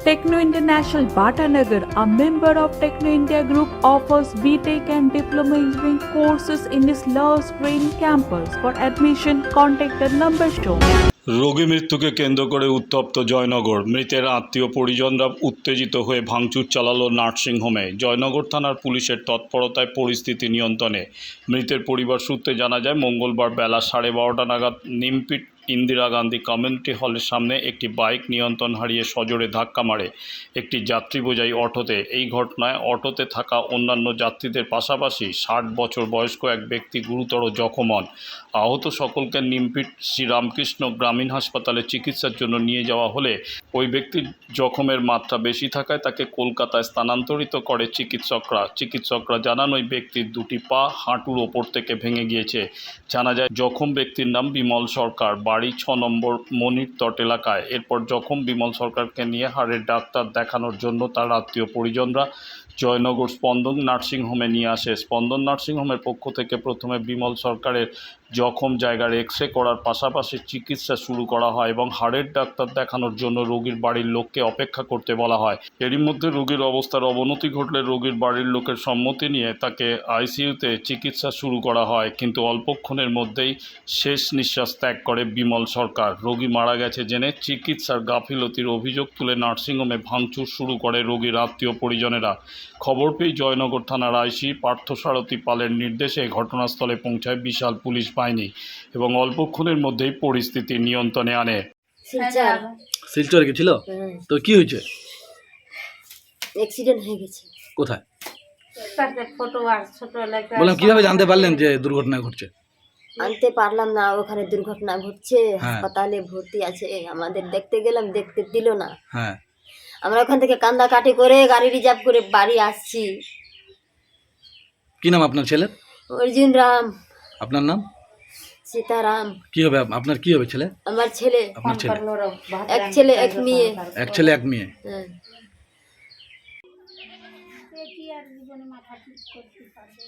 Techno International Bhatanagar, a member of Techno India Group, offers BTEC and Diploma Engineering courses in its Love Green campus. For admission, contact the number shown. রোগী মৃত্যুকে কেন্দ্র করে উত্তপ্ত জয়নগর মৃতের আত্মীয় পরিজনরা উত্তেজিত হয়ে ভাঙচুর চালালো নার্সিংহোমে জয়নগর থানার পুলিশের তৎপরতায় পরিস্থিতি নিয়ন্ত্রণে মৃতের পরিবার সূত্রে জানা যায় মঙ্গলবার বেলা সাড়ে বারোটা নাগাদ নিমপিট ইন্দিরা গান্ধী কমিউনিটি হলের সামনে একটি বাইক নিয়ন্ত্রণ হারিয়ে সজোরে ধাক্কা মারে। একটি যাত্রী বোঝাই অটোতে এই ঘটনায় অটোতে থাকা অন্যান্য যাত্রীদের পাশাপাশি ষাট বছর বয়স্ক এক ব্যক্তি গুরুতর জখম হন। আহত সকলকে নিমপিট শ্রীরামকৃষ্ণ গ্রামীণ হাসপাতালে চিকিৎসার জন্য নিয়ে যাওয়া হলে ওই ব্যক্তির জখমের মাত্রা বেশি থাকায় তাকে কলকাতায় স্থানান্তরিত করে চিকিৎসকরা। চিকিৎসকরা জানান, ওই ব্যক্তির দুটি পা হাঁটুর ওপর থেকে ভেঙে গিয়েছে। জানা যায়, জখম ব্যক্তির নাম বিমল সরকার। বাড়ি ছ নম্বর মনির তট এলাকায়। এরপর জখম বিমল সরকারকে নিয়ে হাড়ের ডাক্তার দেখানোর জন্য তার আত্মীয় পরিজনরা জয়নগর স্পন্দন নার্সিংহোমে নিয়ে আসে। স্পন্দন নার্সিংহোমের পক্ষ থেকে প্রথমে বিমল সরকারের জখম জায়গার এক্স রে করার পাশাপাশি চিকিৎসা শুরু করা হয় এবং হাড়ের ডাক্তার দেখানোর জন্য রোগীর বাড়ির লোককে অপেক্ষা করতে বলা হয়। এরই মধ্যে রোগীর অবস্থার অবনতি ঘটলে রোগীর বাড়ির লোকের সম্মতি নিয়ে তাকে আইসিইউতে চিকিৎসা শুরু করা হয়, কিন্তু অল্পক্ষণের মধ্যেই শেষ নিঃশ্বাস ত্যাগ করে বিমল সরকার। রোগী মারা গেছে জেনে চিকিৎসার গাফিলতির অভিযোগ তুলে নার্সিংহোমে ভাঙচুর শুরু করে রোগীর আত্মীয় পরিজনেরা। খবর পেয়ে জয়নগর থানার আইসি পার্থসারথী পালের নির্দেশে ঘটনাস্থলে পৌঁছায় বিশাল পুলিশ বাহিনী এবং অল্পক্ষণের মধ্যেই পরিস্থিতি নিয়ন্ত্রণে আনে। শিলচর। শিলচর গেছিল? তো কি হয়েছে? অ্যাক্সিডেন্ট হয়ে গেছে। কোথায়? বললাম কীভাবে জানতে পারলেন যে দুর্ঘটনা ঘটছে? আনতে পারলাম না ওখানে দুর্ঘটনা ঘটছে হ্যাঁ। হাসপাতালে ভর্তি আছে আমাদের দেখতে গেলাম দেখতে দিল না। হ্যাঁ। আমরা ওখান থেকে কান্দা কাটি করে গাড়ি রিজার্ভ করে বাড়ি আসছি। কি নাম আপনার ছেলে অর্জুন রাম। আপনার নাম? সীতারাম। কি হবে আপনার কি হবে ছেলে? আমার ছেলে। আপনার ছেলে। এক ছেলে এক মেয়ে। এক ছেলে এক মেয়ে। হ্যাঁ। আর জীবনে মাথা ঠিক করতে পারবে?